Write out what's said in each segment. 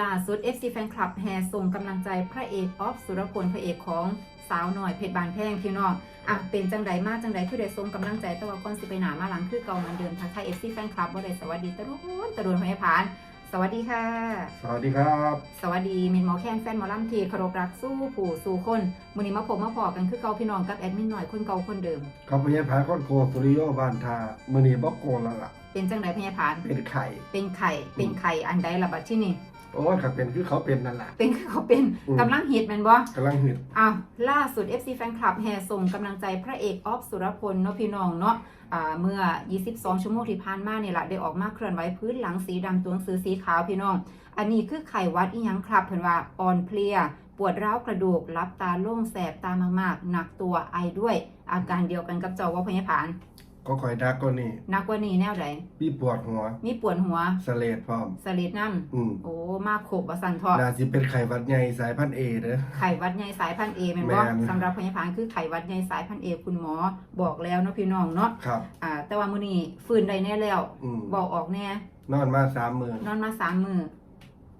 ล่าสุด FC แฟนคลับแห่ส่งกำลังใจพระเอกออฟสุรพลพระเอกของสาวหน่อยเพชรบานแพงพี่น้องอะเป็นจังใดมากจังใดคือได้ส่งกำลังใจแต่ว่าก่อนสิไปหนามาหลังคือเก่าเหมันเดิมทักทาย FC แฟนคลับว่าได้สวัสดีตะรุนตะรุนพยาพาน สวัสดีค่ะ สวัสดีครับ สวัสดีมินหมอแคนแฟนหมอลำทีเคารพรักสู้ผู้สู่คนมื้อนี้มาพบมาพอกันคือเก่าพี่น้องกับแอดมินหน่อยคนเก่าคนเดิมเขาพยาพาคอนโกสุริโยบานทามือนีบอกโกนแล้วล่ะเป็นจังใดพยาพานเป็นไข่เป็นไข่เป็นไข่อันใดล่ะบัดที่นี่ โอ้ยขับเป็นคือเขาเป็นนั่นแหละ เป็นคือเขาเป็นอืม กำลังฮิตแมันบ่กำลังหิดอ้าวล่าสุด FC แฟนคลับแห่ส่งกำลังใจพระเอกออฟสุรพลเนาะพี่น้องเนาะอ่าเมื่อ 22 ชั่วโมงที่ผ่านมาเนี่ยแหละได้ออกมาเคลื่อนไหวพื้นหลังสีดำตัวหนังสือสีขาวพี่น้อง อันนี้คือไขวัดอีหยังครับเพิ่นว่าอ่อนเพลีย ปวดร้าวกระดูกรับตาโล่งแสบตามากๆ หนักตัวไอด้วย อาการเดียวกันกับเจ้าว่าพยาผาน ก็คอยดักก็นี่หนักกว่านี้แนวใดพี่ปวดหัว มีปวดหัวสเลดพร้อมสลิดน้อืมำโอ้มากโขบว่าสั่นทอน่าสิเป็นไข่หวัดใหญ่สายพันธุ์เอเด้อไขวัดใหญ่สายพันธุ์เอแม่นบ่แม่นสำหรับพยาผานคือไขวัดใหญ่สายพันธุ์เอคุณหมอบอกแล้วเนาะพี่น้องเนาะครับอ่าแต่ว่ามื้อนี้ฟื้นได้แน่แล้วอืมบอกออกแน่นอนมาสามมือนอนมาสามมือ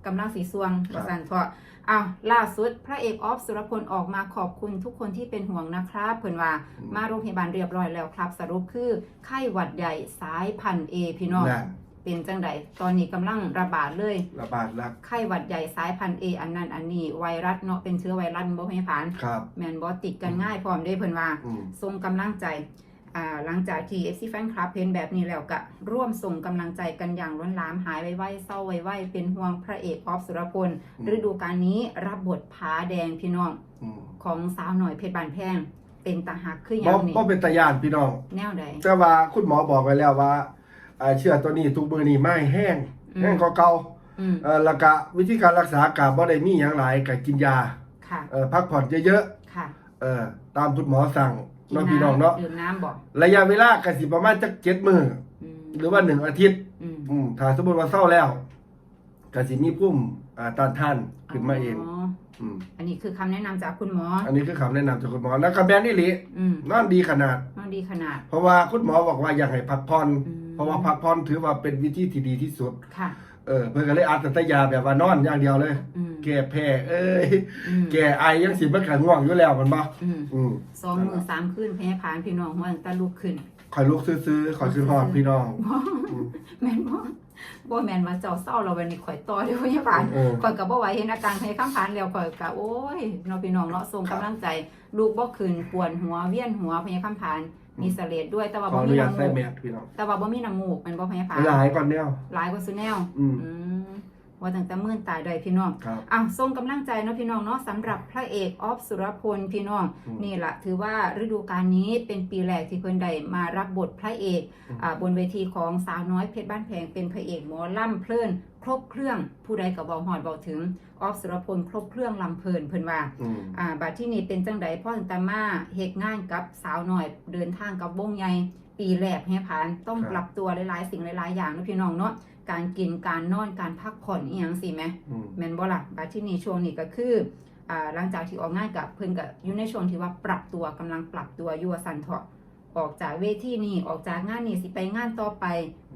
กำลังสีสวงครับประสันเพราะ อ้าวล่าสุดพระเอกออฟสุรพลออกมาขอบคุณทุกคนที่เป็นห่วงนะครับเพิ่นว่ามาโรงพยาบาลเรียบร้อยแล้วครับ สรุปคือไข้หวัดใหญ่สายพันธุ์เอพี่น้องนั่นเป็นจังใดตอนนี้กำลังระบาดเลย ระบาดลักไข้หวัดใหญ่สายพันธุ์เออันนั้นอันนี้ไวรัสเนาะเป็นเชื้อไวรัสบ่ให้ผ่าน ครับ แมนบอติดกันง่ายพร้อมเด้เพิ่นว่า อืมส่งกำลังใจอ่า หลังจากที่ FC Fan Club เห็นแบบนี้แล้วก็ร่วมส่งกำลังใจกันอย่างล้นหลามหายไวๆเศร้าไวๆเป็นห่วงพระเอกออฟสุรพลฤดูกาลนี้รับบทผาแดงพี่น้องอืมของสาวหน่อยเพชรบานแพงเป็นตาหักคือหบ่ยังนี่บ่เป็นตายานพี่น้อง แนวใดแต่ว่าคุณหมอบอกไว้แล้วว่าอ่าเชื้อตัวนี้ทุกมือนี่ไม่แห้งอืมแห้งกว่าเก่าอืมเอ่อแล้วก็วิธีการรักษาก็บ่ได้มีหยังหลายก็กินยาค่ะเอ่อพักผ่อนเยอะค่ะๆเอ่อตามคุณหมอสั่งกิ เน้องพี่น้องเนาะดื่มน้ำบอกระยะเวลาก็สิประมาณจักเจ็ดมื้ออืมหรือว่าหนึ่งอาทิตย์อืมอืมถ้าสมมติว่าเศร้าแล้วก็สิมีพุ่มอ่าต้านทานขึ้นมาเองอ๋ออืมอันนี้คือคำแนะนำจากคุณหมอ อันนี้คือคำแนะนำจากคุณหมอ แล้วก็แบนนี่หลีอืมนอนดีขนาดมันดีขนาด เพราะว่าคุณหมอบอกว่าอยากให้พักผ่อนอืมเพราะว่าพักผ่อนถือว่าเป็นวิธีที่ดีที่สุด ค่ะ เออเพื่อนก็เลยอัดแต่ยาแบบว่านอนอย่างเดียวเลย อืม แก้แพ้เอ้ยอืมแก้ไอยังสิมันขันง่วงอยู่แล้วมันบ่อืมอืมสองมือสามขึ้นแพ้ผานพี่น้องหัวตั้งแต่ลุกขึ้น คอยลุกซื้อๆคอยขึ้นฮอดพี่น้องอืม แม่นบ่บ่แม่นว่าเจ้าเศร้าเราวันนี้ข่อยต่อเด้อพยาบาลเออ ข่อยก็บ่ไหวเห็นอาการพยาค้ำผานแล้วข่อยก็โอ้ยเนาะพี่น้องเนาะส่งครักำบลังใจ ลูกบ่ขึ้นปวดหัวเวียนหัวพยาค้ำผาน มีเสลดด้วยแต่ว่าขอบ่อมีนุญาตน้ำใส่มูกแมสพี่น้องแต่ว่าบ่มีน้ำมูกแม่นบ่พยาผานหลายก่อนเนี่ย หลายกว่าซุแนวอืม อืมว่าตั้งแต่มื่นตายได้พี่น้อง ครับอ้าวส่งกำลังใจเนาะพี่น้องเนาะสำหรับพระเอกออฟสุรพลพี่น้อง อืมนี่แหละถือว่าฤดูกาลนี้เป็นปีแรกที่เพิ่นได้มารับบทพระเอกอืม อ่าบนเวทีของสาวน้อยเพชรบ้านแพงเป็นพระเอกหมอล่ำเพลิน ครบเครื่องผู้ใดก็บอกหอดบอกถึงออฟสุรพลครบเครื่องลำเพลินเพิ่นว่าอืมอ่าบัดที่นี่เป็นจังใดพ่อตั้งแต่มาเฮ็ดงานกับสาวน้อย เดินทางกับวงใหญ่ปีแรกให้ผ่านต้องครับปรับตัวหลายๆ สิ่งหลายๆอย่างเนาะพี่น้องเนาะการกินการนอนการพักผ่อนอีหยังสิแหมอืมแม่นบ่ล่ะบัดที่นี่ช่วงนี้ก็คืออ่าหลังจากที่ออกงานกับเพิ่นก็อยู่ในช่วงที่ว่าปรับตัวกำลังปรับตัวอยู่ว่าซั่นเถาะ ออกจากเวทีนี่ออกจากงานนี่สิไปงานต่อไป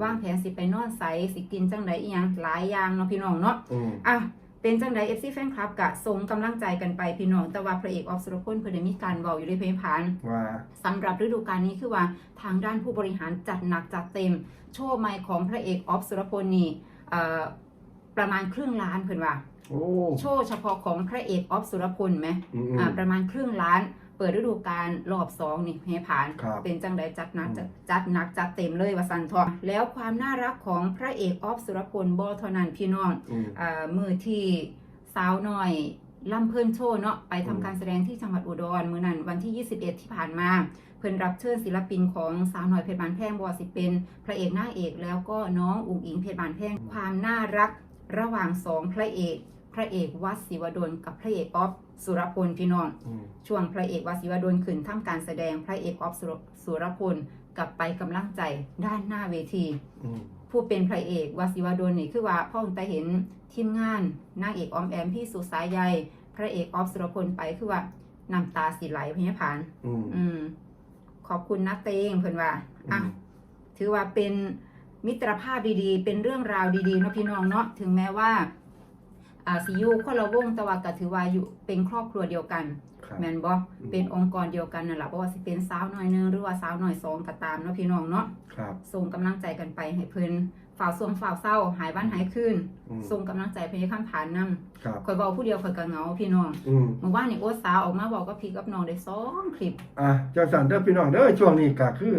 วางแผนสิไปนอนไสสิกินจังใดอีหยังหลายอย่างเนาะพี่น้องเนาะอืมอะเป็นจังได FC Fan Club กะส่งกำลังใจกันไปพี่น้องแต่ว่าพระเอกออฟสุรพลเพิ่นได้มีการเว้าอยู่ในเพลงผ่าน ว่า สำหรับฤดูกาลนี้คือว่าทางด้านผู้บริหารจัดหนักจัดเต็ม โชว์ใหม่ของพระเอกออฟสุรพลนี่เอ่อประมาณครึ่งล้านเพิ่นว่า โอ้โชว์เฉพาะของพระเอกออฟสุรพลไหมอืมอ่าประมาณครึ่งล้าน เปิดฤดูกาลรอบสองนี่ให้ผ่าน ครับเป็นจังไดจัดหนักอืม จัดจัดหนักจัดเต็มเลยว่าสันทอแล้วความน่ารักของพระเอกออฟสุรพลบอเท่านั้นพี่น้องอืม อ่ามือที่สาวหน่อยลำเพิ่นโชว์เนาะไปทำอืมการแสดงที่จังหวัดอุดรมือนั้นวันที่ 21 ที่ผ่านมา เพิ่นรับเชิญศิลปินของสาวหน่อยเพชรบานแพงบอสิเป็น พระเอกหน้างเอกแล้วก็น้องอุ๋งอิงเพชรบานแพงความน่ารักระหว่างสองพระเอกพ ระเอกวัดศิวดลกับพระเอกออฟสุรพลพี่น้องอืมช่วงพระเอกวดศิวดลขึ้นทำการแสดงพระเอกออฟสุรสุรพลกลับไปกำลังใจด้านหน้าเวทีอืมผู้เป็นพระเอกวาสิวดลนี่คือว่าพ่อตั้งแต่เห็นทีมงานนางเอกออมแอมพี่สุสายใยพระเอกออฟสุรพลไปคือว่าน้ำตาสิไหลพญาผานอืมอืมขอบคุณนะเตงเพิ่นว่าอะอืมถือว่าเป็นมิตรภาพดีๆ เป็นเรื่องราวดีๆเนาะพี่น้องเนาะถึงแม้ว่า อ่าสิอยู่คนละวงแต่ว่าก็ถือว่าอยู่เป็นครอบครัวเดียวกันครับแม่นบ่เป็นองค์กรเดียวกันนั่นแหละบ่ว่าสิเป็นสาวน้อยหนึงหรือว่าสาวน้อยสองก็ตามเนาะพี่น้องเนาะครับส่งกำลังใจกันไปให้เพิ่นฝ่าวสวงฝ่าวเศร้า หายบ้านหายคืนอืมส่งกำลังใจไปให้ข้ามผ่านนำครับข่อยเว้าผู้เดียวข่อยก็เหงาพี่น้องอืมเมื่อวานนี่โอ๊ตสาวออกมาบอกกับพี่กับน้องได้สองคลิปอะจังสันเด้อพี่น้องเด้อช่วงนี้ก็คือ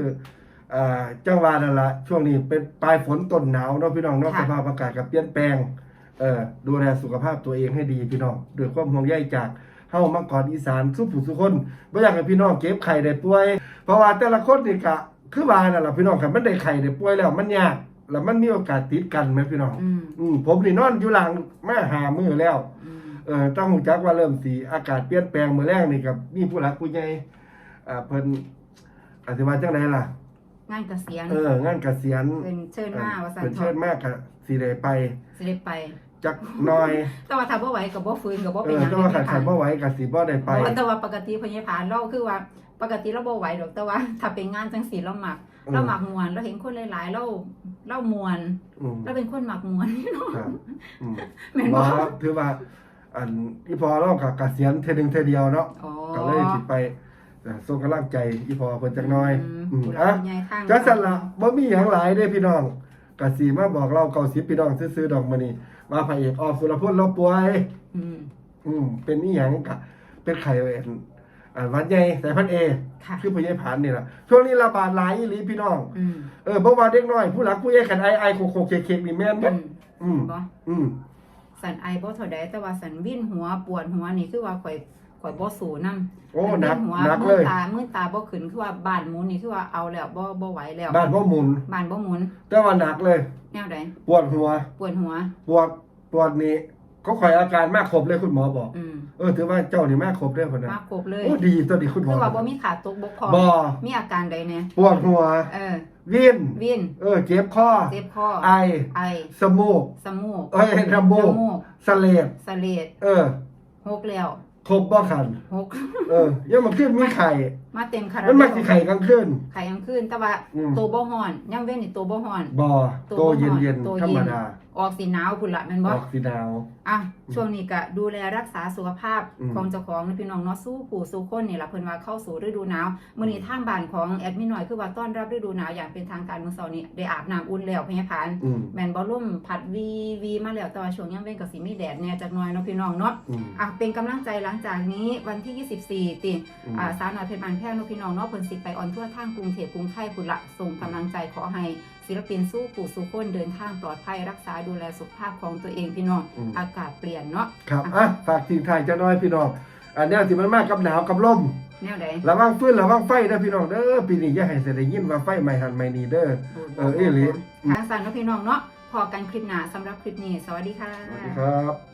อ่าจังหวะนั่นละช่วงนี้เป็นปลายฝนต้นหนาวเนาะพี่น้องเนาะค่ะสภาพอากาศก็เปลี่ยนแปลง เอ่อดูแลสุขภาพตัวเองให้ดีพี่น้องด้วยความห่วงใยจากเฮามาก่อนอีสานสุผู้สุคนบ่อยากให้พี่น้องเก็บไข้ได้ป่วย เพราะว่าแต่ละคนนี่ก็คือว่านั่นล่ะพี่น้องคันมันได้ไข้ได้ป่วยแล้วมันยากแล้วมันมีโอกาสติดกันแม่พี่น้องอืมอืมผมนี่นอนอยู่หลังมาหามื้อแล้วอืมเออต้องรู้จักว่าเริ่มสีอากาศเปลี่ยนแปลงมื้อแรกนี่กับมีผู้หลักผู้ใหญ่อ่าเพิ่นอธิบายจังไดล่ะ งานเกษียณเออ งานเกษียณเพิ่นเชิญมาว่าซั่นเพิ่นเถเชิอะญมากก็สิได้ไปสิได้ไป จักหน่อยแต่ว่าถ้าบ่ไหวก็บ่ฟื้นก็บ่เอเป็นอหยังแต่ว่าขันเด้ขันบ่ไหวก็สิบ่ได้ไปเพราะว่าแต่ว่าปกติพญาผานเราคือว่าปกติเราบ่ไหวดอกแต่ว่า ถ้าเป็นงานจังซี่เรามักอืมเรามักมวนเราเห็นคนหลายๆเราเรามวน อืมเราเป็นคนมักมวนครับอืมแม่นบ่บ่ถือว่า อันอีพอเราก็เกษียณเทื่อหนึงเทื่อเดียวเนาะอ๋อก็เลยสิไปเอ่อส่งกำลังใจอีพอเพิ่นจักหน่อยมอืมผู้หลักอะผู้ใหญ่ทาง จังซั่นล่ะบ่มีหยังหลายเด้พี่น้อง ก็สิมาบอกเราเก่าสิพี่น้องซื่อๆดอกมื้อนี้ว่าพระเอกออฟสุรพลเราป่วย อืม อืมเป็นอีหยังกะ เป็นไข้เอ็นอ่าหวัดใหญ่สายพันธุ์เอค่ะคือพยาผานนี่ล่ะช่วงนี้ระบาดหลายอีหลีพี่น้อง อืมเออบ่ว่าเด็กน้อย ผู้หลักผู้ใหญ่กันไอไอโคโคเคเคนี่แม่นอืบ่มอืม บ่อืม สันไอบ่เท่าใดแต่ว่าสันวิ่นหัวปวดหัวนี่คือว่าข่อย ข่อยบ่สู้นำโอ้หนักหัวหนักมืเลอย ตามือตาบ่ขึ้นคือว่าบ้านหมุนนี่คือว่าเอาแล้วบ่บ่ไหวแล้วบ้านบ่หมุน บ้านบ่หมุน แต่ว่าหนักเลย แนวใดปวดหัว ปวดหัว ปวดปวดนี่เขาข่อยอาการมากครบเลยคุณหมอบอก อืมเออถือว่าเจ้านี่มากครบเลยคนนั้นมาครบเลย โอ้ดีตัวดีคุณหมคืออว่าบ่มีขาดตกบกพร่องบ่มีอาการใดแน่ปวดหัวเออวิ่นวินเออ เจ็บคอเจ็บคอไอไอสมูก สมูกเอ้ยน้ำมูกมูกสะเลดสะเลดเออ หกแล้ว ครบบ่คันหกเออยังมันขึ้นมีไข่ มาเต็มคารามันเบมาลสิไข่กลางคืน ไข่ยังขึ้นแต่ว่าอืม ตัวบ่ฮ้อนยังเว้นนี่ตัวบ่ฮ้อน บ่ตัวโตบ่เย็นฮ้เย็นตัวธรรมดาออกสีหนาวพุ่นละแม่นอบ่อกสีดาว อะช่วงนี้ก็ดูแลรักษาสุขภาพอืม ของเจ้าของนะพี่น้องเนาะสู้ผู้สู้คนนี่ล่ะเพิ่นว่าเข้าสู่ฤดูหนาวมื้อนี้ทางบ้านของแอดมินหน่อยคือว่าต้อนรับฤดูหนาวอย่างเป็นทางการมื้อเช้านี้ได้อาบน้ำอุ่นแล้วพะยาพาน อืมแม่นบ่ลมพัดวีวีมาแล้วแต่ว่าช่วงยังเว้นก็สิมีแดดแหน่จักหน่อยเนาะพี่น้องเนาะอืมอะเป็นกำลังใจหลังจากนี้วันที่ 24 ติอืม อ่าสาวน้อยเพชรบานแพงเนาะพี่น้องเนาะเพิ่นสิไปออนทั่วทางกรุงเทพกรุงไทยพุ่นละส่งกำลังใจขอให้ ศิลปินสู้ผู้สู้คนเดินทางปลอดภัยรักษาดูแลสุขภาพของตัวเองพี่น้องอืม อากาศเปลี่ยนเนาะครับอะฝากทีมไทยจะน้อยพี่น้องอันแนวที่มันมากกับหนาวกับลมแนวใดระวังฟืนระวังไฟเด้อพี่น้องเด้อปีนี้อย่าให้เสียได้ยินว่าไฟไหม้หันไหม้นี่เด้อ เออเอ้ยหลี ทางสันเนาะพี่น้องเนาะพอกันคลิปหน้าสำหรับคลิปนี้ สวัสดีค่ะ สวัสดีครับ